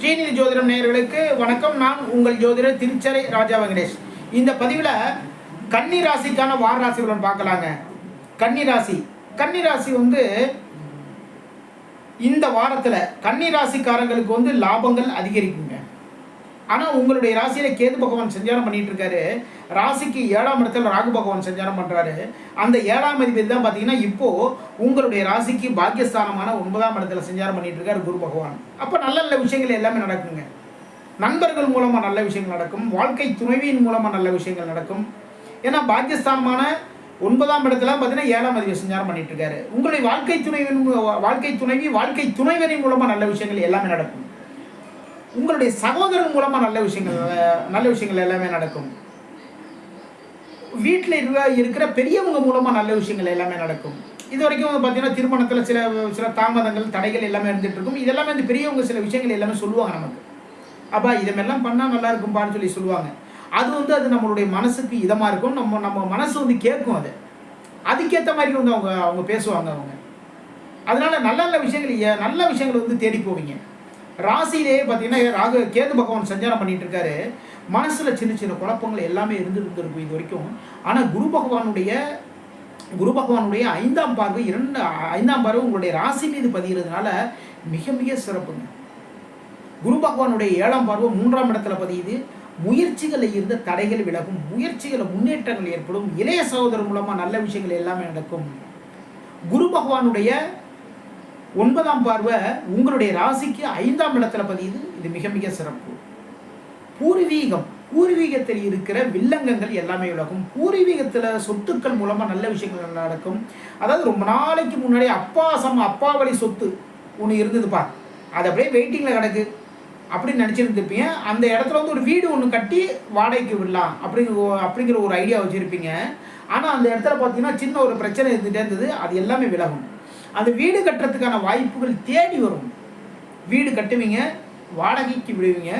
ஸ்ரீநிதி ஜோதிடம் நேயர்களுக்கு வணக்கம். நான் உங்கள் ஜோதிடர் திருச்சரை ராஜா வெங்கடேஷ். இந்த பதிவில் கன்னி ராசிக்கான வார ராசிகளுடன் பார்க்கலாங்க. கன்னி ராசி. கன்னி ராசி வந்து இந்த வாரத்தில் கன்னி ராசிக்காரங்களுக்கு வந்து லாபங்கள் அதிகரிக்குங்க. ஆனால் உங்களுடைய ராசியில் கேது பகவான் சஞ்சாரம் பண்ணிட்டு இருக்காரு. ராசிக்கு ஏழாம் இடத்துல ராகு பகவான் சஞ்சாரம் பண்ணுறாரு அந்த ஏழாம் அதிபதி தான் பார்த்தீங்கன்னா இப்போது உங்களுடைய ராசிக்கு பாக்கியஸ்தானமான ஒன்பதாம் இடத்துல சஞ்சாரம் பண்ணிட்டு இருக்காரு குரு பகவான். அப்போ நல்ல நல்ல விஷயங்கள் எல்லாமே நடக்குங்க. நண்பர்கள் மூலமாக நல்ல விஷயங்கள் நடக்கும். வாழ்க்கை துணைவியின் மூலமாக நல்ல விஷயங்கள் நடக்கும். ஏன்னா பாக்கியஸ்தானமான ஒன்பதாம் இடத்துல பார்த்தீங்கன்னா ஏழாம் அதிபதி சஞ்சாரம் பண்ணிட்டு இருக்காரு. உங்களுடைய வாழ்க்கை துணைவின் வாழ்க்கை துணைவி வாழ்க்கை துணைவரின் மூலமாக நல்ல விஷயங்கள் எல்லாமே நடக்கும். உங்களுடைய சகோதரன் மூலமாக நல்ல விஷயங்கள் நல்ல விஷயங்கள் எல்லாமே நடக்கும். வீட்டில் இருக்க இருக்கிற பெரியவங்க மூலமாக நல்ல விஷயங்கள் எல்லாமே நடக்கும். இது வரைக்கும் வந்து பார்த்தீங்கன்னா திருமணத்தில் சில சில தாமதங்கள் தடைகள் எல்லாமே இருந்துட்டு இருக்கும். இதெல்லாமே வந்து பெரியவங்க சில விஷயங்கள் எல்லாமே சொல்லுவாங்க நமக்கு. அப்பா இதெல்லாம் பண்ணால் நல்லா இருக்கும்பான்னு சொல்லி சொல்லுவாங்க. அது வந்து அது நம்மளுடைய மனசுக்கு இதமாக இருக்கும். நம்ம நம்ம மனசு வந்து கேட்கும் அது. அதுக்கேற்ற மாதிரி வந்து அவங்க அவங்க பேசுவாங்க அவங்க. அதனால நல்ல நல்ல விஷயங்கள் நல்ல விஷயங்கள் வந்து தேடி போவீங்க. ராசியிலேயே பார்த்தீங்கன்னா ராகு கேது பகவான் சஞ்சாரம் பண்ணிட்டு இருக்காரு மனசில் சின்ன சின்ன குழப்பங்கள் எல்லாமே இருந்துருந்துருக்கும் இது வரைக்கும். ஆனால் குரு பகவானுடைய குரு பகவானுடைய ஐந்தாம் பார்வை இரண்டு ஐந்தாம் பார்வை உங்களுடைய ராசி மீது பதிகிறதுனால மிக மிக சிறப்புங்க. குரு பகவானுடைய ஏழாம் பார்வை மூன்றாம் இடத்துல பதியுது. முயற்சிகளில் இருந்த தடைகள் விலகும் முயற்சிகளில் முன்னேற்றங்கள் ஏற்படும் இளைய சகோதரர் மூலமாக நல்ல விஷயங்கள் எல்லாமே நடக்கும். குரு பகவானுடைய ஒன்பதாம் பார்வை உங்களுடைய ராசிக்கு ஐந்தாம் இடத்துல பதியுது. இது மிக மிக சிறப்பு. பூர்வீகம் பூர்வீகத்தில் இருக்கிற வில்லங்கங்கள் எல்லாமே விலகும். பூர்வீகத்தில் சொத்துக்கள் மூலமாக நல்ல விஷயங்கள் நடக்கும். அதாவது ரொம்ப நாளைக்கு முன்னாடி அப்பா சம் அப்பா வழி சொத்து ஒன்று இருந்ததுப்பா அது அப்படியே வெயிட்டிங்கில் கிடக்கு. அப்படின்னு நினச்சிருந்துருப்பீங்க. அந்த இடத்துல வந்து ஒரு வீடு ஒன்று கட்டி வாடகைக்கு விடலாம் அப்படிங்கிற அப்படிங்கிற ஒரு ஐடியா வச்சுருப்பீங்க. ஆனால் அந்த இடத்துல பார்த்தீங்கன்னா சின்ன ஒரு பிரச்சனை இருந்துகிட்டே இருந்தது. அது எல்லாமே விலகும். அந்த வீடு கட்டுறதுக்கான வாய்ப்புகள் தேடி வரும். வீடு கட்டுவீங்க வாடகைக்கு விடுவீங்க.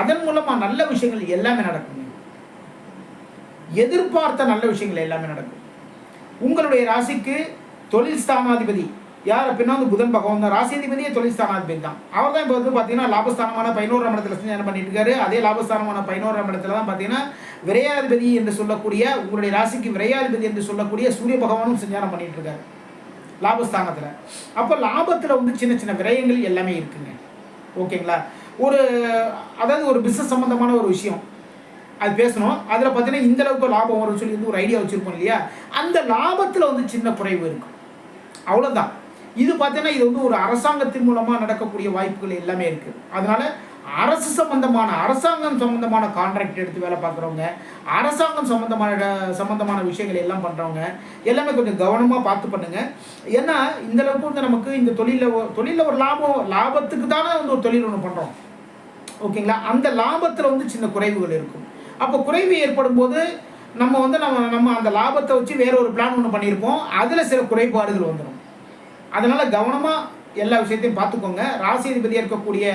அதன் மூலமாக நல்ல விஷயங்கள் எல்லாமே நடக்குங்க. எதிர்பார்த்த நல்ல விஷயங்கள் எல்லாமே நடக்கும். உங்களுடைய ராசிக்கு தொழில் ஸ்தானாதிபதி. யார் அப்படின்னா வந்து புதன் பகவான் தான். ராசியாதிபதியே தொழில் ஸ்தானாதிபதி தான். அவர் தான் இப்போ வந்து பார்த்தீங்கன்னா லாபஸ்தானமான பதினோராம் இடத்துல என்ன பண்ணிட்டு இருக்காரு? அதே லாபஸ்தானமான பதினோராம் இடத்துல தான் பார்த்தீங்கன்னா விரையாதிபதி என்று சொல்லக்கூடிய உங்களுடைய ராசிக்கு விரையாதிபதி என்று சொல்லக்கூடிய சூரிய பகவானும் சஞ்சாரம் பண்ணிட்டு இருக்காரு. லாபஸ்தானத்தில். அப்போ லாபத்தில் வந்து சின்ன சின்ன விரயங்கள் எல்லாமே இருக்குங்க. ஓகேங்களா? ஒரு அதாவது ஒரு பிஸ்னஸ் சம்மந்தமான ஒரு விஷயம். அது பேசணும். அதில் பார்த்தீங்கன்னா இந்த அளவுக்கு லாபம் வரும்னு சொல்லி வந்து ஒரு ஐடியா வச்சுருப்போம் இல்லையா? அந்த லாபத்தில் வந்து சின்ன குறைவு இருக்கும். அவ்வளோதான் இது பார்த்தீங்கன்னா இது வந்து ஒரு அரசாங்கத்தின் மூலமாக நடக்கக்கூடிய வாய்ப்புகள் எல்லாமே இருக்குது அதனால் அரசு சம்பந்தமான அரசாங்கம் சம்பந்தமான கான்ட்ராக்ட் எடுத்து வேலை பார்க்குறவங்க அரசாங்கம் சம்பந்தமான சம்பந்தமான விஷயங்கள் எல்லாம் பண்ணுறவங்க எல்லாமே கொஞ்சம் கவனமாக பார்த்து பண்ணுங்கள் ஏன்னா இந்த அளவுக்கு வந்து நமக்கு இந்த தொழிலில் தொழிலில் ஒரு லாபம் லாபத்துக்கு தானே வந்து ஒரு தொழில் ஒன்று பண்ணுறோம் ஓகேங்களா? அந்த லாபத்தில் வந்து சின்ன குறைவுகள் இருக்கும். அப்போ குறைவு ஏற்படும் போது நம்ம வந்து நம்ம நம்ம அந்த லாபத்தை வச்சு வேற ஒரு பிளான் ஒன்று பண்ணியிருப்போம். அதில் சில குறைபாடுகள் வந்துடும் அதனால் கவனமாக எல்லா விஷயத்தையும் பார்த்துக்கோங்க. ராசி அதிபதியாக இருக்கக்கூடிய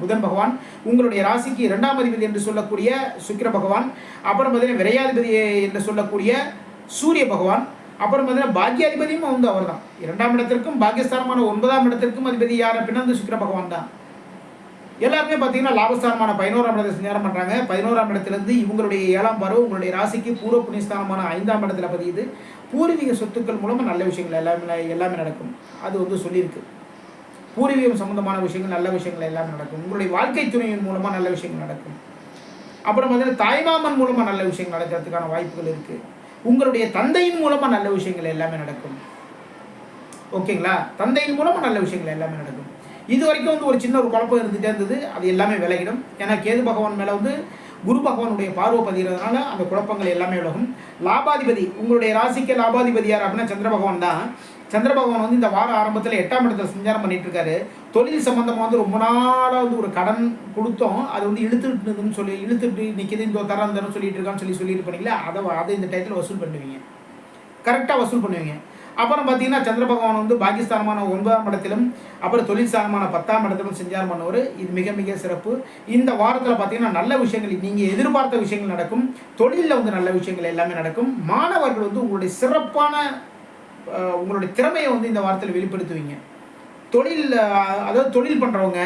புதன் பகவான் உங்களுடைய ராசிக்கு இரண்டாம் அதிபதி என்று சொல்லக்கூடிய சுக்கிர பகவான் அப்புறம் பார்த்தீங்கன்னா விரையாதிபதி என்று சொல்லக்கூடிய சூரிய பகவான் அப்புறம் பார்த்தீங்கன்னா பாக்கியாதிபதியும் வந்து அவர் தான் இரண்டாம் இடத்திற்கும் பாக்கியஸ்தானமான ஒன்பதாம் இடத்திற்கும் அதிபதி யார் அப்படின்னா அந்த சுக்கிர பகவான் தான். எல்லாருமே பார்த்தீங்கன்னா லாபஸ்தானமான பதினோராம் இடத்தை சஞ்சாரம் பண்ணுறாங்க பதினோராம் இடத்துலேருந்து இவங்களுடைய ஏழாம் பருவம் உங்களுடைய ராசிக்கு பூர்வ புண்ணியஸ்தானமான ஐந்தாம் இடத்துல பதியுது. பூர்வீக சொத்துக்கள் மூலமாக நல்ல விஷயங்கள் எல்லாமே எல்லாமே நடக்கும். அது வந்து சொல்லியிருக்கு. பூர்வீகம் சம்மந்தமான விஷயங்கள் நல்ல விஷயங்கள் எல்லாமே நடக்கும். உங்களுடைய வாழ்க்கை துணையின் மூலமாக நல்ல விஷயங்கள் நடக்கும். அப்புறம் பார்த்தீங்கன்னா தாய்மாமன் மூலமாக நல்ல விஷயங்கள் நடக்கிறதுக்கான வாய்ப்புகள் இருக்குது உங்களுடைய தந்தையின் மூலமாக நல்ல விஷயங்கள் எல்லாமே நடக்கும். ஓகேங்களா? தந்தையின் மூலமாக நல்ல விஷயங்கள் எல்லாமே நடக்கும். இது வரைக்கும் வந்து ஒரு சின்ன ஒரு குழப்பம் இருந்துகிட்டே இருந்தது. அது எல்லாமே விலகிடும். ஏன்னா கேது பகவான் மேலே வந்து குரு பகவானுடைய பார்வை பதிகிறதுனால அந்த குழப்பங்கள் எல்லாமே விலகும். லாபாதிபதி உங்களுடைய ராசிக்கு லாபாதிபதி யார் அப்படின்னா சந்திர பகவான் தான். சந்திர பகவான் வந்து இந்த வார ஆரம்பத்தில் எட்டாம் இடத்துல சஞ்சாரம் பண்ணிட்டு இருக்காரு. தொழில் சம்பந்தமாக வந்து ரொம்ப நாளாக வந்து ஒரு கடன் கொடுத்தோம். அது வந்து இழுத்துட்டுன்னு சொல்லி இழுத்துட்டு நிற்கிது இந்த தரம் தரம் சொல்லிட்டு இருக்கான்னு சொல்லி சொல்லிட்டு பண்ணீங்களா அதை அதை இந்த டயத்தில் வசூல் பண்ணுவீங்க. கரெக்டாக வசூல் பண்ணுவீங்க. அப்புறம் பார்த்தீங்கன்னா சந்திர பகவான் வந்து பாகிஸ்தானமான ஒன்பதாம் இடத்திலும் அப்புறம் தொழிற்சாலமான பத்தாம் இடத்திலும் செஞ்சார் பண்ணவர் இது மிக மிக சிறப்பு. இந்த வாரத்தில் பார்த்தீங்கன்னா நல்ல விஷயங்கள் நீங்கள் எதிர்பார்த்த விஷயங்கள் நடக்கும். தொழிலில் வந்து நல்ல விஷயங்கள் எல்லாமே நடக்கும். மாணவர்கள் வந்து உங்களுடைய சிறப்பான உங்களுடைய திறமையை வந்து இந்த வாரத்தில் வெளிப்படுத்துவீங்க. தொழில் அதாவது தொழில் பண்ணுறவங்க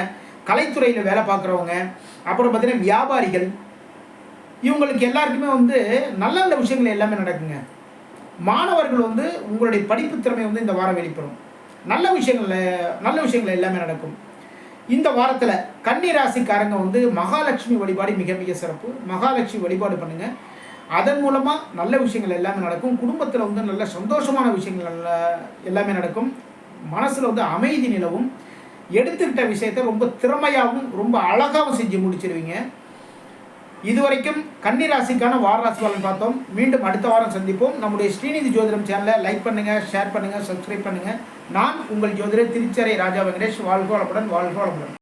கலைத்துறையில் வேலை பார்க்குறவங்க அப்புறம் பார்த்தீங்கன்னா வியாபாரிகள் இவங்களுக்கு எல்லாருக்குமே வந்து நல்ல நல்ல விஷயங்கள் எல்லாமே நடக்குங்க. மாணவர்கள் வந்து உங்களுடைய படிப்பு திறமை வந்து இந்த வாரம் வெளிப்படும். நல்ல விஷயங்களில் நல்ல விஷயங்கள் எல்லாமே நடக்கும். இந்த வாரத்தில் கன்னி ராசிக்காரங்க வந்து மகாலட்சுமி வழிபாடு மிக மிக சிறப்பு. மகாலட்சுமி வழிபாடு பண்ணுங்கள் அதன் மூலமாக நல்ல விஷயங்கள் எல்லாமே நடக்கும். குடும்பத்தில் வந்து நல்ல சந்தோஷமான விஷயங்கள் நல்ல எல்லாமே நடக்கும். மனசில் வந்து அமைதி நிலவும். எடுத்துக்கிட்ட விஷயத்த ரொம்ப திறமையாகவும் ரொம்ப அழகாகவும் செஞ்சு முடிச்சிருவீங்க. இதுவரைக்கும் கன்னி ராசிக்கான வார ராசி பலன் பார்த்தோம். மீண்டும் அடுத்த வாரம் சந்திப்போம். நம்முடைய ஸ்ரீநிதி ஜோதிடம் சேனலை லைக் பண்ணுங்கள் ஷேர் பண்ணுங்கள் சப்ஸ்கிரைப் பண்ணுங்கள் நான் உங்கள் ஜோதிடர் திருச்சரை ராஜா வெங்கடேஷ். வாழ்க வளமுடன் வாழ்க வளமுடன்.